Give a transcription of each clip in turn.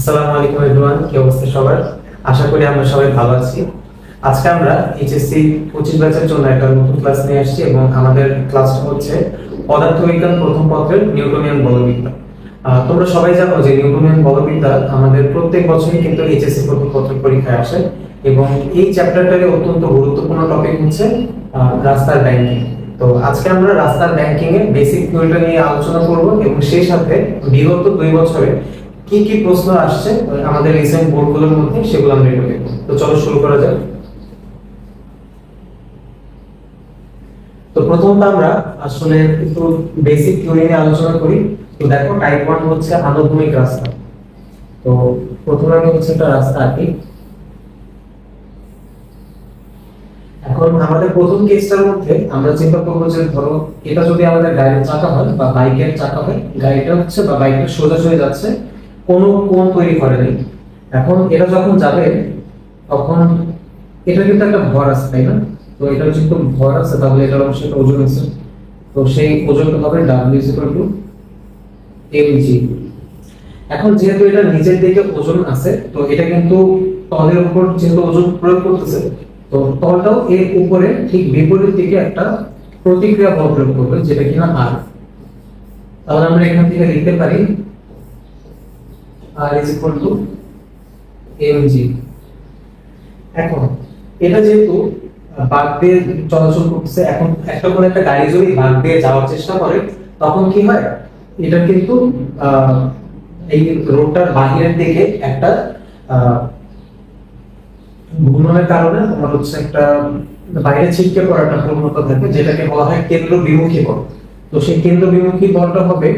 আসসালামু আলাইকুম এভরিওয়ান কি অবস্থা সবার? আশা করি আমরা সবাই ভালো আছি। আজকে আমরা এইচএসসি পঁচিশ ব্যাচের জন্য একটা নতুন ক্লাস নিয়ে আসছি এবং আমাদের ক্লাসটা হচ্ছে পদার্থবিজ্ঞান প্রথম পত্রের নিউটনিয়ান বলবিদ্যা। তোমরা সবাই জানো যে নিউটনিয়ান বলবিদ্যা আমাদের প্রত্যেক বছরই কিন্তু এইচএসসি প্রথম পত্রের পরীক্ষায় আসে এবং এই চ্যাপ্টারটারে অত্যন্ত গুরুত্বপূর্ণ টপিক হচ্ছে রাস্তার ব্যাংকিং তো আজকে আমরা রাস্তার ব্যাংকিং এর বেসিক থিওরিটা নিয়ে আলোচনা করব এবং সেই সাথে বিগত দুই বছরে কি কি প্রশ্ন আসছে আমাদের রিসেন্ট বোর্ডগুলোর মধ্যে সেগুলো আমরা একটু দেখব। তো চলো শুরু করা যাক। তো প্রথমত আমরা আসলে একটু বেসিক থিওরি নিয়ে আলোচনা করি। তো দেখো টাইপ ওয়ান হচ্ছে আনুভূমিক রাস্তা। তো প্রথমে আমি হচ্ছে একটা রাস্তা আঁকি। এখন আমাদের প্রথম কেসটার মধ্যে আমরা চিন্তা করব যে ধরো এটা যদি আমাদের গাড়ির চাকা হয় বা বাইকের চাকা হয়, গাড়িটা হচ্ছে বা বাইকটা সোজা সোজা যাচ্ছে কোনো কোণ তৈরি করে নেই এখন এটা যখন যাবে, তখন এটা কিন্তু একটা ভর আছে, তাই না? তো এটা হচ্ছে যেহেতু ভর আছে, তাহলে এটার অবশ্যই একটা ওজন আছে। তো সেই ওজনটা হবে ডাব্লিউ ইকুয়াল টু এমজি এখন যেহেতু এটা নিচের দিকে ওজন আছে, তো এটা কিন্তু তলের উপর যেহেতু ওজন প্রয়োগ করতেছে, তো তলটাও এর উপরে ঠিক বিপরীত দিকে একটা প্রতিক্রিয়া বল প্রয়োগ করবে, যেটা কিনা আর তাহলে আমরা এখান থেকে লিখতে পারি R is equal to MG এখন, এটা যেহেতু বাঁক দিয়ে চলাচল করতেছে, এখন একটা কোনো একটা গাড়ি যদি বাঁক দিয়ে যাওয়ার চেষ্টা করে, তখন কি হয়? এটা কিন্তু এই রোডটার বাহিরের দিকে একটা ঘূর্ণনের কারণে তোমার হচ্ছে একটা বাইরে ছিটকে পড়ার একটা প্রবণতা থাকে, যেটাকে বলা হয় কেন্দ্র বিমুখী বল। তো সেই কেন্দ্র বিমুখী বলটা হবে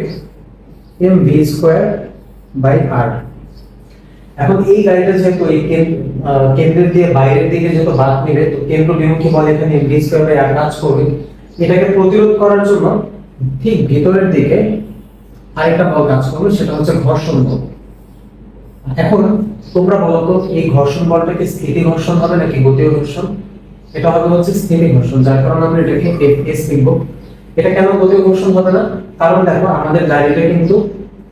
M V square by R এখন এই গাড়িটা যেহেতু এই কেন্দ্রের দিয়ে বাইরের দিকে যেহেতু বাদ নেবে, তো কেন্দ্র বিমুখী বল এখানে ভি স্কোয়ার বাই আর কাজ করবে। এটাকে প্রতিরোধ করার জন্য ঠিক ভিতরের দিকে আরেকটা বল কাজ করবে, সেটা হচ্ছে ঘর্ষণ বল। এখন তোমরা বলো তো, এই ঘর্ষণ বলটা কি স্থিতি ঘর্ষণ হবে নাকি গতীয় ঘর্ষণ? এটা হবে হচ্ছে স্থিতি ঘর্ষণ, যার কারণে আমরা এটাকে এফ এস লিখব। এটা কেন গতীয় ঘর্ষণ হবে না? কারণ দেখো, আমাদের গাড়িটা কিন্তু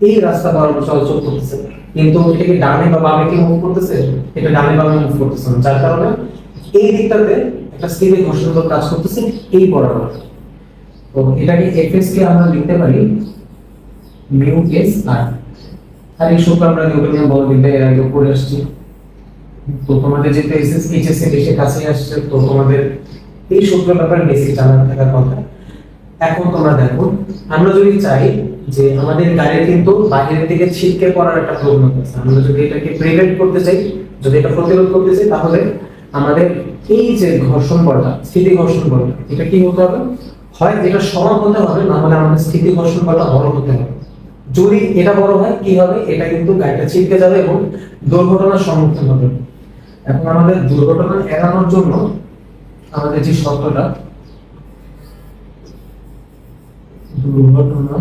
এই রাস্তা বরাবর চলাচল করতেছে। কিন্তু এটাকে ডানে বা বামে কি মুভ করতেছে? এটা ডানে বামে মুভ করতেছে না। যার কারণে এই দিকটাতে একটা স্থিতি ঘর্ষণ বল কাজ করতেছে এই বরাবর। তো এটাকে এফ এস কে আমরা লিখতে পারি মিউ এস আর আর এই সূত্র আমরা নিউটনিয়ান বলবিদ্যা এর আগে পড়ে আসছি। তো তোমাদের যেহেতু এসএস এইচএসসি বেশি কাছে আসছে, তো তোমাদের এই সূত্র ব্যাপারে বেশি জানা থাকার কথা। এখন তোমরা দেখো, আমরা যদি চাই যে আমাদের গাড়ির কিন্তু বাহিরের দিকে ছিটকে পড়ার একটা প্রবণতা আছে আমরা যদি এটাকে প্রিভেন্ট করতে চাই, যদি এটা প্রতিরোধ করতে চাই, তাহলে আমাদের এই যে ঘর্ষণ বলটা স্থিতি ঘর্ষণ বলটা এটা কি হতে হবে? হয় এটা সমান হতে হবে, না হলে আমাদের স্থিতি ঘর্ষণ বলটা বড় হতে হবে। যদি এটা বড় হয়, কি হবে? এটা কিন্তু গাড়িটা ছিটকে যাবে এবং দুর্ঘটনার সম্মুখীন হবে। এখন আমাদের দুর্ঘটনা এড়ানোর জন্য আমাদের যে শব্দটা দুর্ঘটনা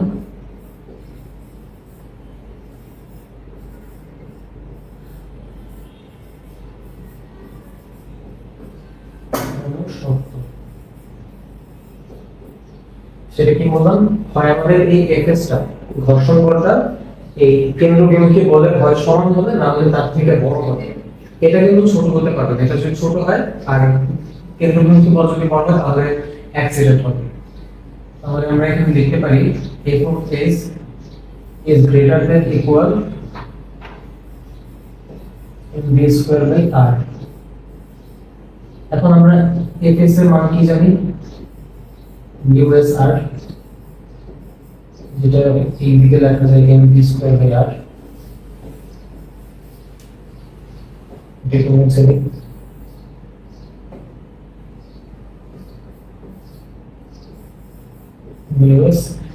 বললাম হয় আমাদের এই এফএসটা ঘর্ষণ বলটা এই কেন্দ্র বিমুখী বলের হয় সমান হবে না হলে তার থেকে বড় হবে। এটা কিন্তু ছোট হতে পারবে এটা যদি ছোট হয়, আর কেন্দ্র বিমুখী বল যদি বড় হয়, তাহলে অ্যাক্সিডেন্ট হবে। তাহলে আমরা এখানে লিখতে পারি F of S is greater than equal V square by R এখন আমরা এফ এস এর মান কি জানি? ইউএসআর যেটা এই দিকে লেখা যায় M V square by R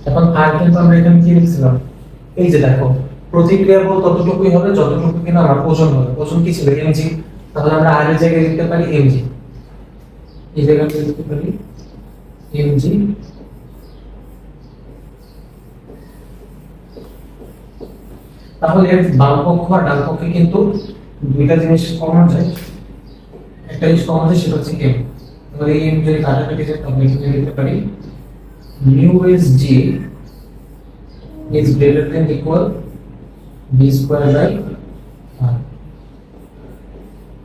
এখন। আর কিন্তু আমরা এখানে কি লিখছিলাম? এই যে দেখো, প্রতিক্রিয়া বল ততটুকুই হবে যতটুকু কিনা আমার ওজন হবে। ওজন কি ছিল? এমজি তাহলে আমরা আর এর জায়গায় লিখতে পারি এমজি এই জায়গায় লিখতে পারি এমজি তাহলে এর বাম পক্ষ আর ডান পক্ষে কিন্তু দুইটা জিনিস কমন যায় একটা জিনিস কমন যায় সেটা হচ্ছে এম তাহলে এম যদি কাটাকাটি যায় তাহলে এখানে লিখতে পারি, mu is g is greater than equal b square by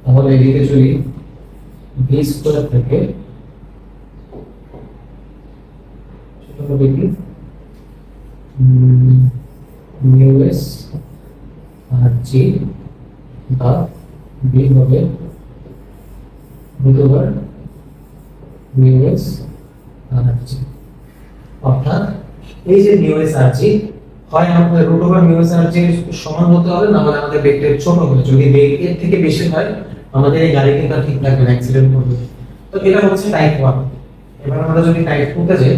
তাহলে এদিকে যদি ভি স্কোয়ার থেকে, সেটা হবে কি? মিউ এস আর জি বা বি হবে root over mu S R G অর্থাৎ এই যে মিউ এস আর জি হয় আমাদের root over mu S R G সমান হতে হবে, না হলে আমাদের বেগটা ছোট হবে। যদি বেগ এর থেকে বেশি হয়, আমাদের এই গাড়ি কিন্তু ঠিক থাকবে না অ্যাক্সিডেন্ট করবে। তো এটা হচ্ছে টাইপ ওয়ান এবার আমরা যদি টাইপ টুতে যাই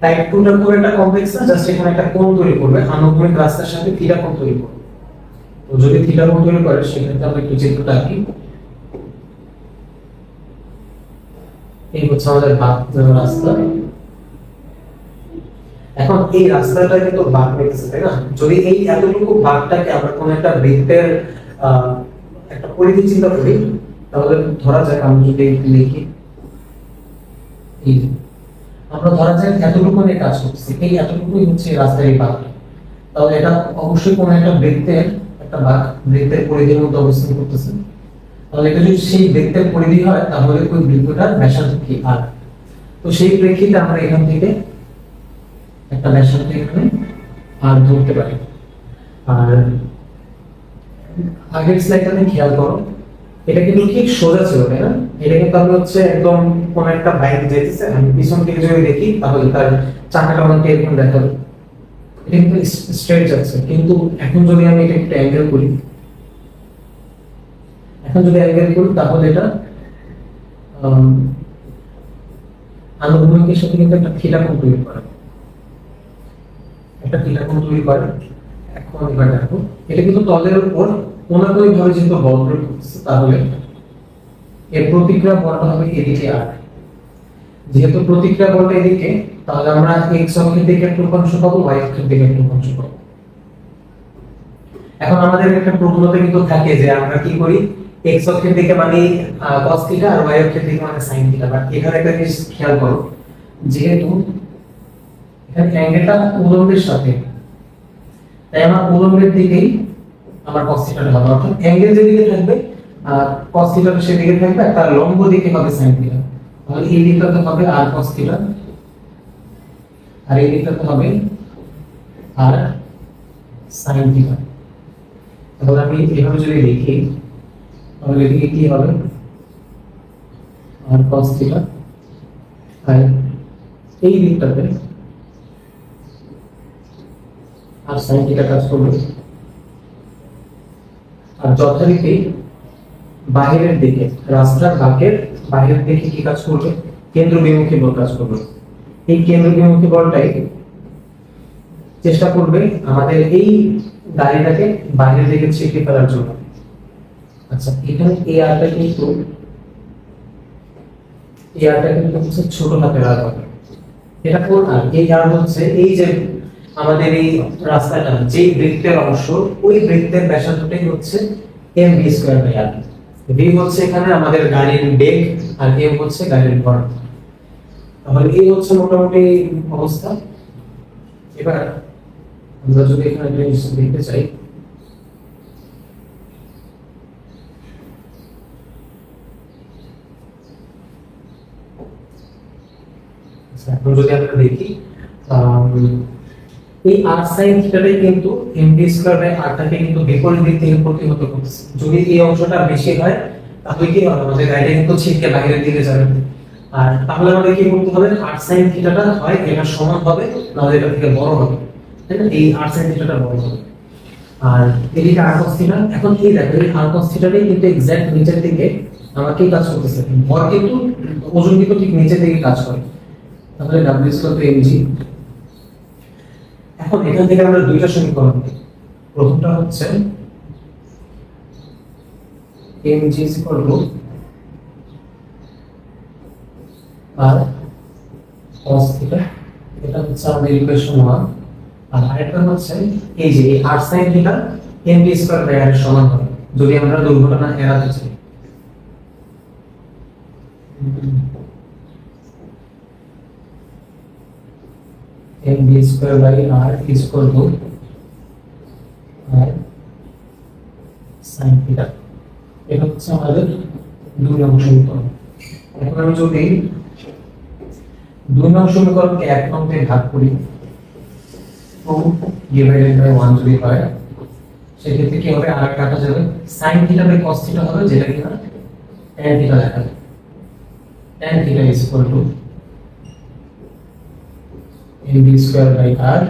টাইপ টুটা খুব একটা কমপ্লেক্স না জাস্ট এখানে একটা কোণ তৈরি করবে, আনুভূমিক রাস্তার সাথে থিটা কোণ তৈরি করবে। তো যদি থিটা কোণ তৈরি করে, সেক্ষেত্রে আমরা একটু চিত্রটা আঁকি। এই হচ্ছে আমাদের বাঁক রাস্তা। এখন এই রাস্তাটা কিন্তু বাঁক পেতেছে তাই না? যদি এই এতটুকু বাঁকটাকে আমরা কোনো একটা বৃত্তের একটা পরিধি চিন্তা করি, তাহলে ধরা যাক আমি যদি লিখি। এই আমরা ধরা যাক এতটুকু নিয়ে কাজ করছি এই এতটুকুই হচ্ছে রাস্তার এই তাহলে এটা অবশ্যই কোনো একটা বৃত্তের, একটা বাঁক বৃত্তের পরিধির মধ্যে অবস্থান করতেছে। তাহলে এটা যদি সেই বৃত্তের পরিধি হয়, তাহলে ওই বৃত্তটার ব্যাসার্ধ কি আর। তো সেই প্রেক্ষিতে আমরা এখান থেকে একটা ব্যাসার্ধ এখানে আর ধরতে পারি। আর আগের স্লাইডটাতে খেয়াল করো। এটা কিন্তু ঠিক সোজা ছিল, তাই না? এটা কিন্তু আমি হচ্ছে একদম কোন একটা বাইক যেতেছে আমি পিছন থেকে যদি দেখি, তাহলে তার চাকাটা আমাকে এরকম দেখাবে এটা কিন্তু স্ট্রেট যাচ্ছে, কিন্তু এখন যদি আমি এটা একটু অ্যাঙ্গেল করি, এখন যদি অ্যাঙ্গেল করি, তাহলে এটা আনুভূমিকের সাথে কিন্তু একটা থিটা কোণ তৈরি করে। একটা থিটা কোণ তৈরি করে। এখন এবার দেখো, এটা কিন্তু তলের উপর কোনাকুনি ভাবে যেহেতু করতেছে, তাহলে এর প্রতিক্রিয়া বলটা হবে এদিকে আর। যেহেতু প্রতিক্রিয়া বলটা এদিকে, তাহলে আমরা এক্স অক্ষের দিকে একটু উপাংশ পাবো ওয়াই অক্ষের দিকে একটু উপাংশ পাবো। এখন আমাদের একটা প্রবণতা কিন্তু থাকে যে আমরা কি করি? এক্স অক্ষের দিকে মানে cos থিটা আর ওয়াই অক্ষের দিকে মানে sin থিটা বাট এখানে একটা জিনিস খেয়াল করো, যেহেতু এখানে অ্যাঙ্গেলটা উলম্বের সাথে, তাই আমার উলম্বের দিকেই আমার cos থিটাটা হবে অর্থাৎ অ্যাঙ্গেল যেদিকে থাকবে, আর cos থিটাটা সেদিকে থাকবে, আর তার লম্ব দিকে হবে sin থিটা তাহলে এই দিকটাতে হবে আর cos থিটা আর এই দিকটাতে হবে আর sin থিটা তাহলে আমি এভাবে যদি লিখি তাহলে এদিকে কি হবে? আর cos থিটা আর এই দিকটাতে আর sin থিটা কাজ করবে। আর যথারীতি বাহিরের দিকে, রাস্তার বাঁকের বাহিরের দিকে কি কাজ করবে? কেন্দ্র বিমুখী বল কাজ করবে। এই কেন্দ্র বিমুখী বলটাই চেষ্টা করবে আমাদের এই গাড়িটাকে বাইরের দিকে ছেঁকে ফেলার জন্য। আচ্ছা এখানে এই আরটা কিন্তু এই আরটা কিন্তু হচ্ছে ছোট হাতের আর এটা কোন আর এই আর হচ্ছে এই যে আমাদের এই রাস্তাটা যে বৃত্তের অংশ ওই বৃত্তের ব্যাসার্ধটাই হচ্ছে M V square by R V হচ্ছে এখানে আমাদের গাড়ির বেগ আর এম হচ্ছে গাড়ির ভর তাহলে এই হচ্ছে মোটামুটি অবস্থা। এবার আমরা যদি এখানে জিনিস দেখতে চাই। আচ্ছা, এখন যদি আমরা দেখি এই আর সাইন থিটাটাই কিন্তু এম ডি স্কয়ার বাই আরটাকে কিন্তু বিপরীত দিক থেকে প্রতিহত করছে যদি এই অংশটা বেশি হয়, তাহলে কি হবে? আমাদের গাড়িটা কিন্তু ছিটকে বাইরের দিকে যাবে। আর তাহলে আমাদের কি করতে হবে? আর সাইন থিটাটা হয়, এটা সমান হবে, নাহলে এটা থেকে বড় হবে। তাই না? এই আর সাইন থিটাটা বড় হবে। আর এদিকে আর cos থিটা, এখন এই দেখো, এই আর cos থিটাটাই কিন্তু এক্সাক্ট নিচের দিকে আমাকে কাজ করতেছে? ভর কিন্তু ওজন কিন্তু ঠিক নিচের দিকে কাজ করে। তাহলে ডাব্লিউ স্কয়ার টু এমজি এখন এখান থেকে আমরা দুইটা সমীকরণ পাই প্রথমটা হচ্ছে mg is equal R cos theta এটা হচ্ছে আমাদের ইকুয়েশন 1 আর আরেকটা হচ্ছে এই যে R sin theta mb square by r সমান হবে। যদি আমরা দুর্ঘটনা এড়াতে চাই। Mb square by r is equal to r sin theta এটা হচ্ছে আমাদের দুই নং সমীকরণ। এখন আমি যদি দুই নং সমীকরণকে এক নং দিয়ে ভাগ করি, টু ডিভাইডেড ওয়ান যদি হয়, সেক্ষেত্রে কি হবে? আর কাটা যাবে। Sine theta by cos theta হবে, যেটা কিনা tan থিটা লেখা যায়। tan theta is equal to ab square by r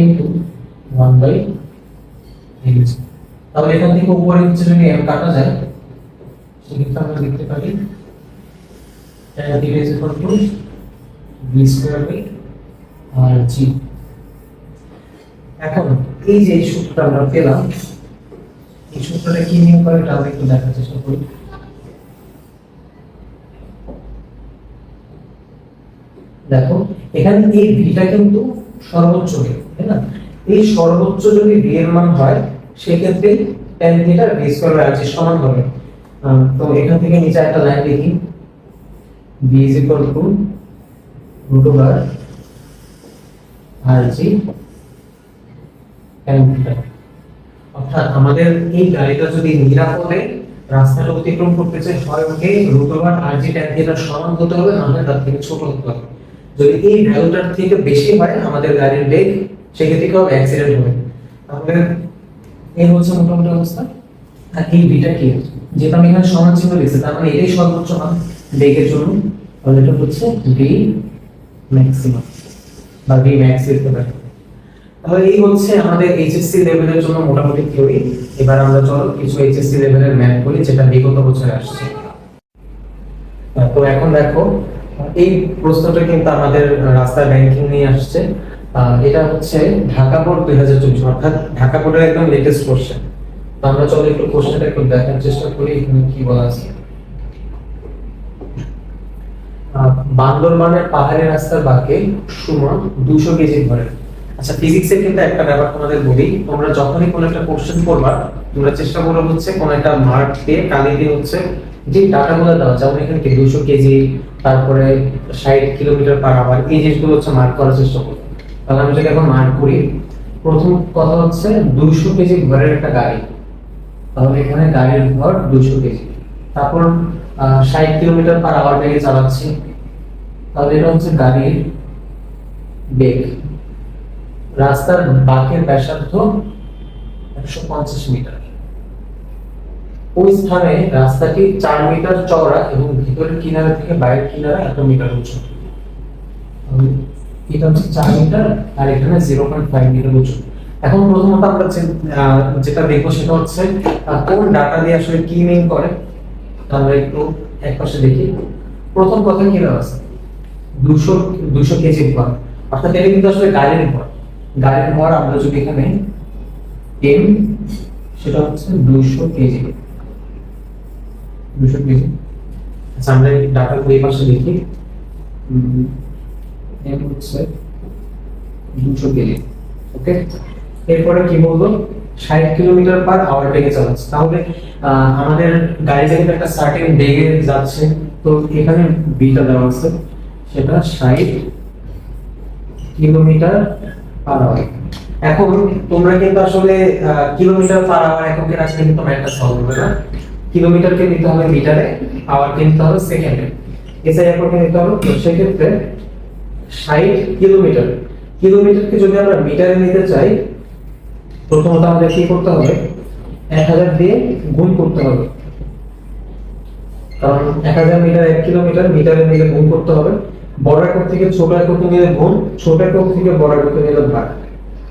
into 1 by ab তাহলে এখান থেকে উপরে হচ্ছে যদি m কাটা যায়। সেক্ষেত্রে আমরা লিখতে পারি theta is equal to b square by rg এখন এই যে সূত্রটা আমরা পেলাম, এই সূত্রটা কি নিয়ম করে এটা আমরা একটু দেখার চেষ্টা করি। দেখো, এখানে এই ভিটা কিন্তু সর্বোচ্চ ভি তাই না? এই সর্বোচ্চ যদি ভি এর মান হয়, সেক্ষেত্রে tan theta V square by সমান হবে। তো এখান থেকে নিচে একটা লাইন লিখি equal to root over rg tan theta অর্থাৎ আমাদের এই গাড়িটা যদি নিরাপদে রাস্তাটা অতিক্রম করতে চাই, হয় ওকে ওভার আর জি ট্যান থিটার সমান হতে হবে নাহলে তার থেকে ছোট হতে হবে। যদি এই ভ্যালুটার থেকে বেশি হয় আমাদের গাড়ির বেগ সেক্ষেত্রে কি হবে? অ্যাক্সিডেন্ট হবে। তাহলে এই হচ্ছে মোটামুটি অবস্থা। আর এই বিটা কি? যেটা আমি এখানে সমান চিহ্ন লিখছি, তার মানে এটাই সর্বোচ্চ মান বেগের জন্য। তাহলে এটা হচ্ছে বি ম্যাক্সিমাম বা বি ম্যাক্স লিখতে পারি তাহলে এই হচ্ছে আমাদের এইচএসসি লেভেলের জন্য মোটামুটি থিওরি এবার আমরা চলো কিছু এইচএসসি লেভেলের ম্যাথ করি, যেটা বিগত বছরে আসছে। তো এখন দেখো এই প্রশ্নটা কিন্তু আমাদের রাস্তার র্যাঙ্কিং নিয়ে আসছে। এটা হচ্ছে ঢাকা বোর্ড দুই হাজার চব্বিশ, অর্থাৎ ঢাকা বোর্ডের একদম লেটেস্ট কোশ্চেন তো আমরা চলো একটু কোশ্চেনটা একটু দেখার চেষ্টা করি, এখানে কি বলা আছে। বান্দরবানের পাহাড়ি রাস্তার বাঁকে সুমন দুশো কেজি ধরে। আচ্ছা ফিজিক্সের কিন্তু একটা ব্যাপার তোমাদের বলি, তোমরা যখনই কোনো একটা কোশ্চেন করবা, তোমরা চেষ্টা করো হচ্ছে কোনো একটা মার্ক দিয়ে, কালি দিয়ে হচ্ছে যে ডাটাগুলো দেওয়া যেমন এখানে দুশো কেজি তারপরে ষাট কিলোমিটার পার আওয়ার এই জিনিসগুলো হচ্ছে মার্ক করার চেষ্টা করো তাহলে আমি যদি এখন মার্ক করি। প্রথম কথা হচ্ছে দুশো কেজি ঘরের একটা গাড়ি। তাহলে এখানে গাড়ির ঘর দুশো কেজি তারপর ষাট কিলোমিটার পার আওয়ার বেগে চালাচ্ছি। তাহলে এটা হচ্ছে গাড়ির বেগ। রাস্তার বাঁকের ব্যাসার্ধ একশো পঞ্চাশ মিটার। ওই স্থানে রাস্তাটি চার মিটার চওড়া এবং ভিতরের কিনারা থেকে বাইরের কিনারা এত মিটার উঁচু। এটা হচ্ছে চার মিটার আর এখানে জিরো পয়েন্ট ফাইভ মিটার উঁচু। এখন প্রথমত আমরা যেটা দেখব সেটা হচ্ছে কোন ডাটা দিয়ে আসলে কি মিন করে আমরা একটু এক পাশে দেখি। প্রথম কথা কি আছে? দুশো দুশো কেজি ভর অর্থাৎ এটা কিন্তু আসলে গাড়ির ভর গাড়ির ভর আমরা যদি এখানে এম সেটা হচ্ছে দুশো কেজি দুশো কেজি আচ্ছা আমরা এই ডাটা এই পাশে দেখি। এম হচ্ছে দুশো কেজি ওকে? এরপরে কি বলব? ষাট কিলোমিটার পার আওয়ার বেগে চালাচ্ছে তাহলে আমাদের গাড়ি যেহেতু একটা সার্টেন বেগে যাচ্ছে। তো এখানে বিটা দেওয়া আছে। সেটা ষাট কিলোমিটার পার আওয়ার এখন তোমরা কিন্তু আসলে কিলোমিটার পার আওয়ার এককে রাখলে কিন্তু ম্যাথটা সলভ হবে না? কিলোমিটারকে নিতে হবে মিটারে আওয়ারকে নিতে হবে সেকেন্ডে। এসআই এককে নিতে হবে, তো সেক্ষেত্রে ষাট কিলোমিটার। কিলোমিটারকে যদি আমরা মিটারে নিতে চাই, প্রথমত আমাদের কি করতে হবে? এক হাজার দিয়ে গুণ করতে হবে। কারণ এক হাজার মিটার, এক কিলোমিটার মিটারে নিলে গুণ করতে হবে। বড় একক থেকে ছোট এককে নিলে গুণ, ছোট একক থেকে বড় এককে নিলে ভাগ।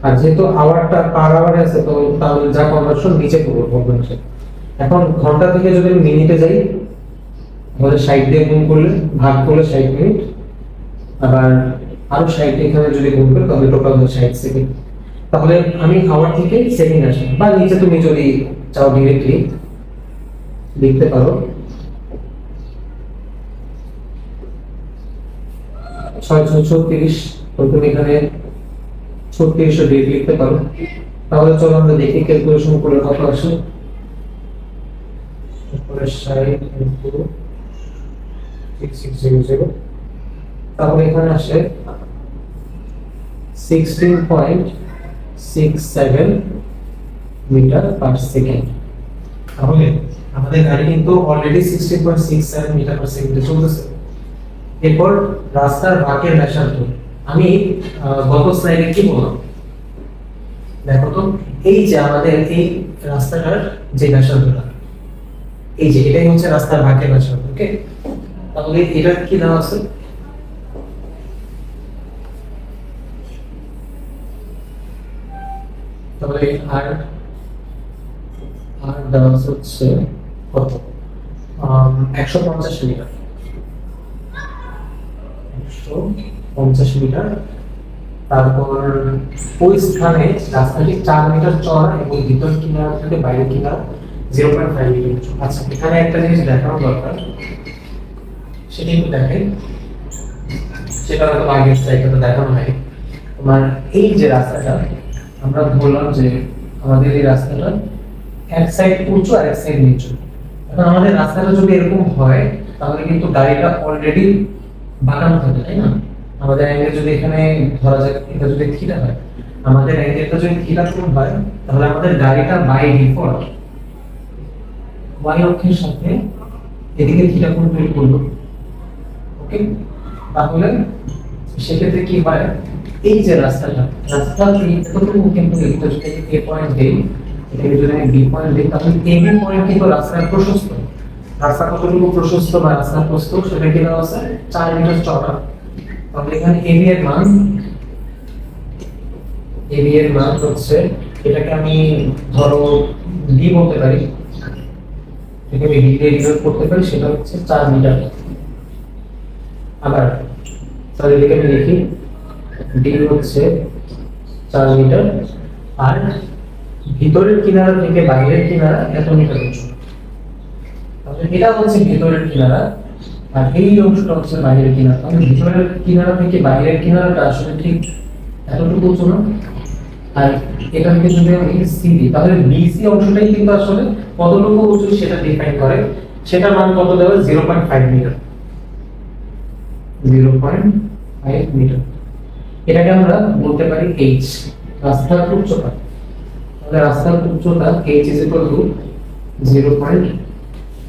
আর যেহেতু আওয়ারটা পার আওয়ারে আছে, তো তাহলে যা কনভার্সন নিচে করব কনভার্সন এখন ঘণ্টা থেকে যদি মিনিটে যাই, তাহলে ষাট দিয়ে গুণ করলে, ভাগ করলে ষাট মিনিট। আবার আরও ষাট এখানে যদি গুণ করি, তাহলে টোটাল হচ্ছে ষাট সেকেন্ড তাহলে আমি আওয়ার থেকে সেকেন্ড আসি। বা নিচে তুমি যদি চাও ডিরেক্টলি লিখতে পারো। ছয় ছত্রিশ তুমি এখানে ছত্রিশশো ডেট লিখতে পারো। তাহলে চলো আমরা দেখি ক্যালকুলেশন করে কত আসে। তাহলে এখানে আসে সিক্সটিন মিটার পার সেকেন্ড তাহলে আমাদের গাড়ি কিন্তু already sixty point six metre per সেকেন্ডে চলতেছে। এরপর রাস্তার বাঁকের ব্যাসার্ধ। আমি গত স্লাইডে কি বললাম? দেখো তো, এই যে আমাদের এই রাস্তাটার যে ব্যাসার্ধটা এই যে, এটাই হচ্ছে রাস্তার বাঁকের ব্যাসার্ধ ওকে তাহলে এটা কি দেওয়া আছে? তাহলে আর আর দেওয়া হচ্ছে কত? একশো পঞ্চাশ মিটার। একশো পঞ্চাশ মিটার। তারপর ওই স্থানে রাস্তাটি চার মিটার চড়া এবং ভিতর কিনারা থেকে বাইরে কিনারা। জিরো পয়েন্ট ফাইভ মিটার আচ্ছা এখানে একটা জিনিস দেখানো দরকার। সেটা একটু দেখাই। সেটা হয়তো আগের স্লাইডটাতে দেখানো হয় তোমার এই যে রাস্তাটা, আমরা বললাম যে আমাদের এই রাস্তাটা এক সাইড উঁচু আর এক সাইড নিচু। এখন আমাদের রাস্তাটা যদি এরকম হয়, তাহলে কিন্তু গাড়িটা অলরেডি বাঁকানো থাকে, তাই না? আমাদের অ্যাঙ্গেল যদি এখানে ধরা যাক, এটা যদি থিটা হয়। আমাদের অ্যাঙ্গেলটা যদি থিটা হয়, তাহলে আমাদের গাড়িটা বাই ডিফল্ট ওয়াই অক্ষের সাথে এদিকে থিটা কোণ তৈরি করল। ওকে তাহলে সেক্ষেত্রে কি হয়? এই যে রাস্তাটা, রাস্তা এতটুকু কিন্তু এটা যদি এ পয়েন্ট দেই এটাকে যদি আমি বি পয়েন্ট দিই তাহলে এ বি পয়েন্ট কিন্তু রাস্তার প্রশস্ত। রাস্তা কতটুকু প্রশস্ত বা রাস্তার প্রস্থ, সেটা কি দেওয়া আছে? চার মিটার চওড়া। তাহলে এখানে এ এর মান এ এর মান হচ্ছে, এটাকে আমি ধরো ডি বলতে পারি। এটাকে আমি ডি দিয়ে করতে পারি, সেটা হচ্ছে চার মিটার আবার তাহলে এদিকে আমি লিখি ডি হচ্ছে চার মিটার আর ভিতরের কিনারা থেকে বাইরের কিনারা এত মিটার উঁচু তাহলে এটা হচ্ছে ভিতরের কিনারা, আর এই অংশটা হচ্ছে বাইরের কিনারা। তাহলে ভিতরের কিনারা থেকে বাইরের কিনারাটা আসলে ঠিক এতটুকু উঁচু না? আর এটা থেকে যদি আমি সি দিই, তাহলে বিসি অংশটাই কিন্তু আসলে কতটুকু উঁচু সেটা ডিফাইন করে, সেটার মান কত দেওয়া zero point five metre zero point five metre এটাকে আমরা বলতে পারি এইচ রাস্তার উচ্চতা। তাহলে রাস্তার উচ্চতা H is equal to zero point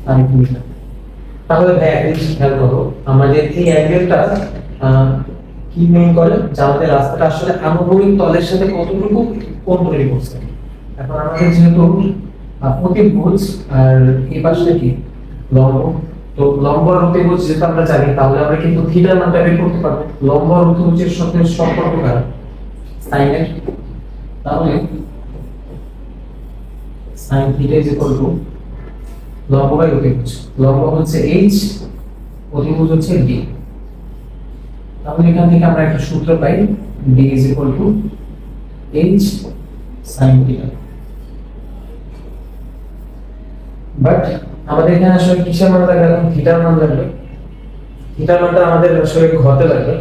five metre তাহলে ভাই জিনিস খেয়াল করো, আমাদের এই অ্যাঙ্গেলটা কি মেন করে? যে আমাদের রাস্তাটা আসলে আনুভূমিক তলের সাথে কতটুকু কোণ তৈরি করছে এখন আমাদের যেহেতু অতিভুজ আর এই পাশে কি? লম্ব। তো লম্ব আর অতিভুজ যেটা আমরা জানি, তাহলে আমরা কিন্তু থিটার মানটা বের করতে পারব। লম্ব আর অতিভুজের সাথে সম্পর্ক কার? সাইনের তাহলে sine theta is equal to লম্ব বাই অতিভুজ লম্ব হচ্ছে এইচ অতিভুজ হচ্ছে ডি তাহলে এখান থেকে আমরা একটা সূত্র পাই D is equal to H sine theta but আমাদের এখানে আসলে কিসের মান লাগবে এখন থিটার মান লাগবে থিটার মানটা আমাদের আসলে ঘতে লাগবে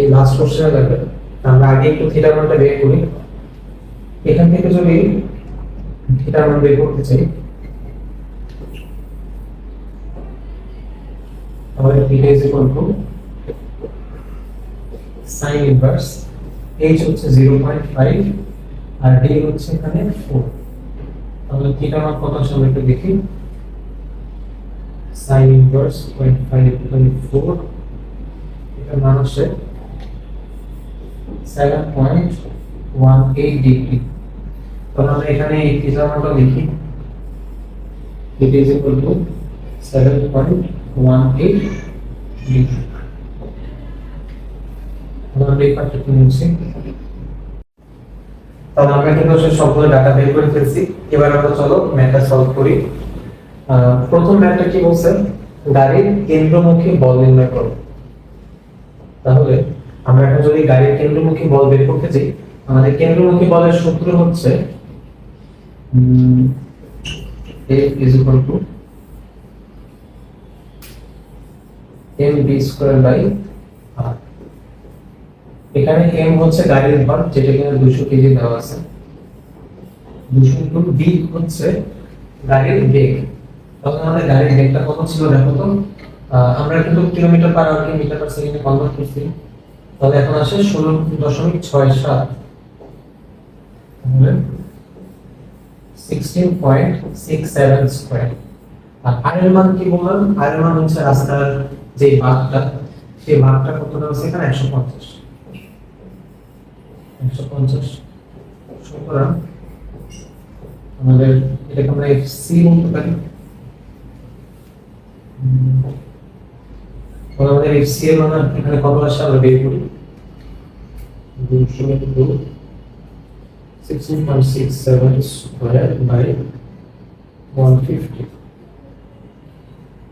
এই লাস্ট কোশ্চেনে লাগবে আমরা আগে একটু থিটার মানটা বের করি। এখান থেকে যদি থিটার মান বের করতে চাই তাহলে theta is equal to sine inverse H হচ্ছে জিরো পয়েন্ট ফাইভ আর ডি হচ্ছে এখানে ফোর তাহলে থিটা মান কত আসলে একটু দেখি? Sine inverse point five point four এটার মান হচ্ছে seven point one eight degree তাহলে আমরা এখানে এই থিটা মানটা লিখি। it is equal to 7.18 degree. আমরা এই পার্টটা মুছে তাহলে আমরা কিন্তু আসলে সবগুলো ডাটা বের করে ফেলছি। এবার আমরা চলো ম্যাথটা সলভ করি। প্রথম ম্যাথটা কি বলছে? গাড়ির কেন্দ্রমুখী বল নির্ণয় করো। তাহলে আমরা এখন যদি গাড়ির কেন্দ্রমুখী বল বের করতে চাই আমাদের কেন্দ্রমুখী বলের সূত্র হচ্ছে A is equal to mb square by এখানে m হচ্ছে গাড়ির ভর যেটা কিনা দুশো কেজি দেওয়া আছে। দুশো ইন্টু b হচ্ছে গাড়ির বেগ তখন আমাদের গাড়ির বেগটা কত ছিল দেখো তো? আমরা কিন্তু কিলোমিটার পার আওয়ারকে মিটার পার সেকেন্ডে কনভার্ট করছি? তাহলে এখন আসে ষোলো দশমিক ছয় সাত। সিক্সটিন পয়েন্ট সিক্স সেভেন আর আর এর মান কি বললাম? আর এর মান হচ্ছে রাস্তার যে ভাগটা সেই ভাগটা কত দেওয়া আছে এখানে? একশো পঞ্চাশ। পঞ্চাশ সুতরাং আমাদের এটাকে আমরা মান এখানে কত আসে বের করি? দুশো দু sixteen six seven square by one fifty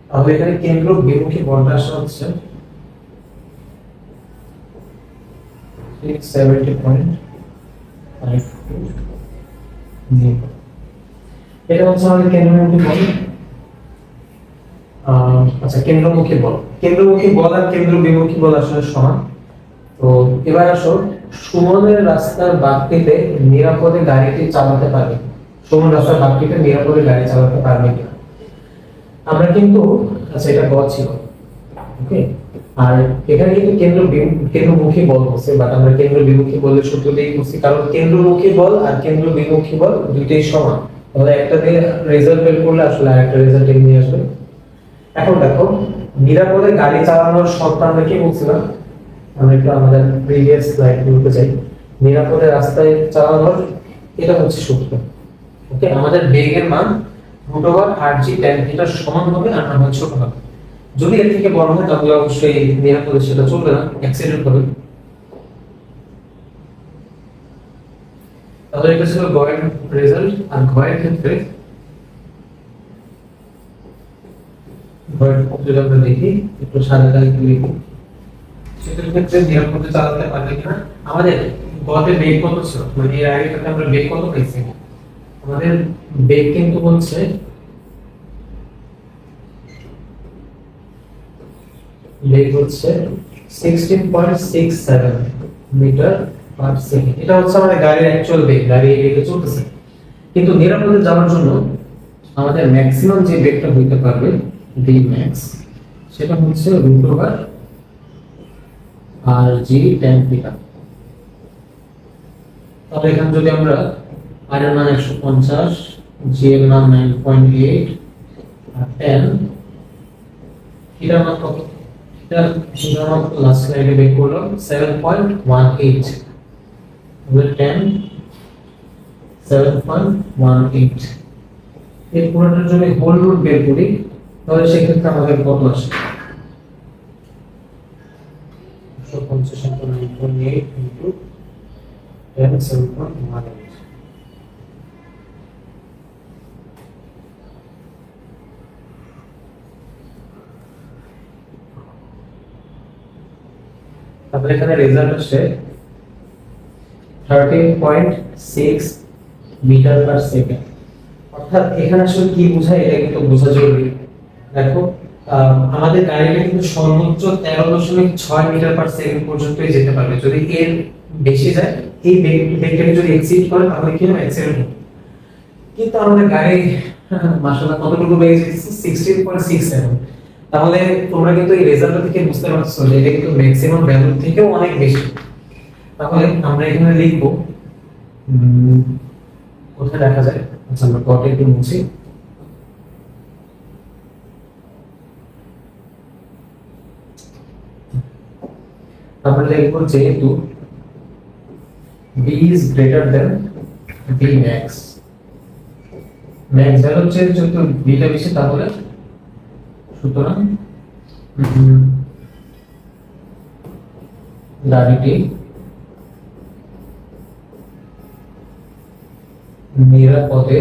তাহলে এখানে কেন্দ্র বিমুখী বলটা আসা হচ্ছে আচ্ছা বিমুখী বল। আসলে সমান। তো এবার আসো, সুমনের রাস্তার বাগটিতে নিরাপদে গাড়িটি চালাতে পারবে সুমন রাস্তার বাগটিতে নিরাপদে গাড়ি চালাতে পারবে কিনা? আমরা কিন্তু আচ্ছা এটা গ ছিল। ওকে আর এখানে কিন্তু কেন্দ্র কেন্দ্রমুখী বল বলছে বাট আমরা কেন্দ্র বিমুখী বলের সূত্র দিয়েই করছি কারণ কেন্দ্রমুখী বল আর কেন্দ্র বিমুখী বল দুইটাই সমান। তাহলে একটা দিয়ে রেজাল্ট বের করলে আসলে আরেকটা রেজাল্ট নিয়ে আসবে। এখন দেখো, নিরাপদে গাড়ি চালানোর শর্ত আমরা কি বলছিলাম? আমরা একটু আমাদের প্রিভিয়াস স্লাইড গুলোতে যাই। নিরাপদে রাস্তায় চালানোর, এটা হচ্ছে সূত্র। ওকে আমাদের বেগের মান root over R G tan এটা সমান হবে আর আমার ছোট হবে। যদি এর থেকে বড় হয়, তাহলে অবশ্যই নিরাপদে সেটা চলবে না অ্যাক্সিডেন্ট হবে। তাহলে এটা ছিল গয়ের রেজাল্ট আর গয়ের ক্ষেত্রে যদি আমরা দেখি, একটু সাদা কালি লিখি। সেটার ক্ষেত্রে নিরাপদে চালাতে পারবে কিনা? আমাদের গতে বেগ কত ছিল? মানে এর আগেটাতে আমরা বেগ কত পেয়েছি আমাদের বেগ কিন্তু বলছে বেগ হচ্ছে sixteen point six seven metre per second. এটা হচ্ছে আমাদের গাড়ির অ্যাকচুয়াল বেগ গাড়ি এই চলতেছে। কিন্তু নিরাপদে যাওয়ার জন্য আমাদের ম্যাক্সিমাম যে বেগটা হইতে পারবে ডি ম্যাক্স সেটা হচ্ছে root over R G tan theta তাহলে এখানে যদি আমরা আর এর মান একশো পঞ্চাশ জি এর মান নাইন পয়েন্ট এইট আর টেন থিটার মান কত? লাস্ট স্লাইডে বের করলাম seven point one eight tan seven point one eight এই পুরোটার জন্য হোল রুট বের করি তাহলে সেক্ষেত্রে আমাদের কত আসে পঞ্চাশ point eight seven point one তারপরে এখানে রেজাল্ট হচ্ছে thirteen point six metre per second অর্থাৎ এখানে আসলে কি বোঝায়, এটা কিন্তু বোঝা জরুরি। দেখো আমাদের গাড়িটা কিন্তু সর্বোচ্চ তেরো দশমিক ছয় মিটার পার সেকেন্ড পর্যন্তই যেতে পারবে। যদি এর বেশি যায়, এই বেগ- বেগটাকে যদি এক্সিড করে, তাহলে কি হবে? অ্যাক্সিডেন্ট কিন্তু আমাদের গাড়ি মাসাল্লাহ কতটুকু বেড়ে যাচ্ছে সিক্সটিন পয়েন্ট সিক্স সেভেন তাহলে তোমরা কিন্তু এই রেজাল্ট থেকে বুঝতে পারছ যে এটা কিন্তু ম্যাক্সিমাম ভ্যালু থেকেও অনেক বেশি। তাহলে আমরা এখানে লিখব কোথায় দেখা যায়? আচ্ছা আমরা কটে একটু মুছি। তারপরে লিখব যেহেতু b is greater than b max max value হচ্ছে যেহেতু বিটা বেশি, তাহলে সুতরাং গাড়িটি নিরাপদে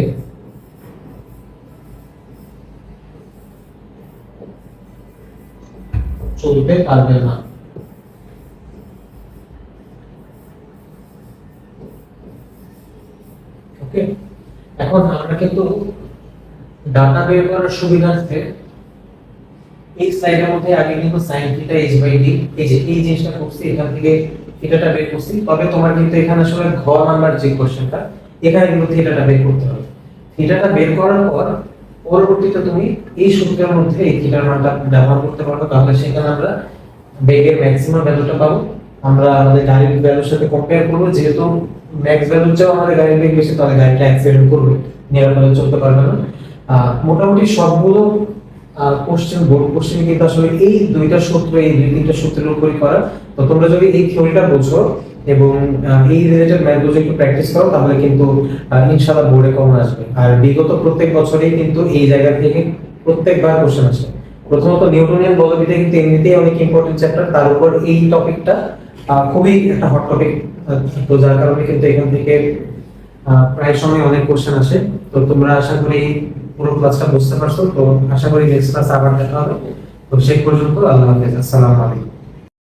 চলতে পারবে না। ওকে এখন আমরা কিন্তু ডাটা বের করার সুবিধার্থে এই স্লাইডের মধ্যে আগে কিন্তু sin থিটা h d, এই যে এই জিনিসটা করছি, এখান থেকে থিটাটা বের করছি। তবে তোমার কিন্তু এখানে আসলে ঘ নাম্বার যে কোশ্চেনটা এখানে কিন্তু থিটাটা বের করতে হবে। থিটাটা বের করার পর, পরবর্তীতে তুমি এই সূত্রের মধ্যে এই থিটার মানটা ব্যবহার করতে পারো। তাহলে সেখানে আমরা বেগের ম্যাক্সিমাম ভ্যালুটা পাবো। আমরা আমাদের গাড়ির ভ্যালুর সাথে কম্পেয়ার করব। যেহেতু ম্যাক্স ভ্যালু চেয়েও আমাদের গাড়ি বেগ বেশি, তাহলে গাড়িটা অ্যাক্সিডেন্ট করবে। নিরাপদে চলতে পারবে না। মোটামুটি সবগুলো কোশ্চেন বোর্ড কোশ্চেন কিন্তু আসলে এই দুইটা সূত্র, এই দুই তিনটা সূত্রের উপরই করা। তো তোমরা যদি এই থিওরিটা বোঝো এবং এই রিলেটেড ম্যাথগুলো একটু প্র্যাকটিস করো, তাহলে কিন্তু ইনশাআল্লাহ বোর্ডে কমন আসবে। আর বিগত প্রত্যেক বছরেই কিন্তু এই জায়গা থেকে প্রত্যেকবার কোশ্চেন আসে। প্রথমত নিউটনিয়ান বলবিদ্যা কিন্তু এমনিতেই অনেক ইম্পর্টেন্ট চ্যাপ্টার তার উপর এই টপিকটা খুবই একটা হট টপিক তো যার কারণে কিন্তু এখান থেকে প্রায় সময় অনেক কোশ্চেন আসে। তো তোমরা আশা করি পুরো ক্লাসটা বুঝতে পারছ, তো আশা করি নেক্সট ক্লাস আবার দেখা হবে। তো সেই পর্যন্ত আল্লাহ হাফেজ, আসসালামু আলাইকুম।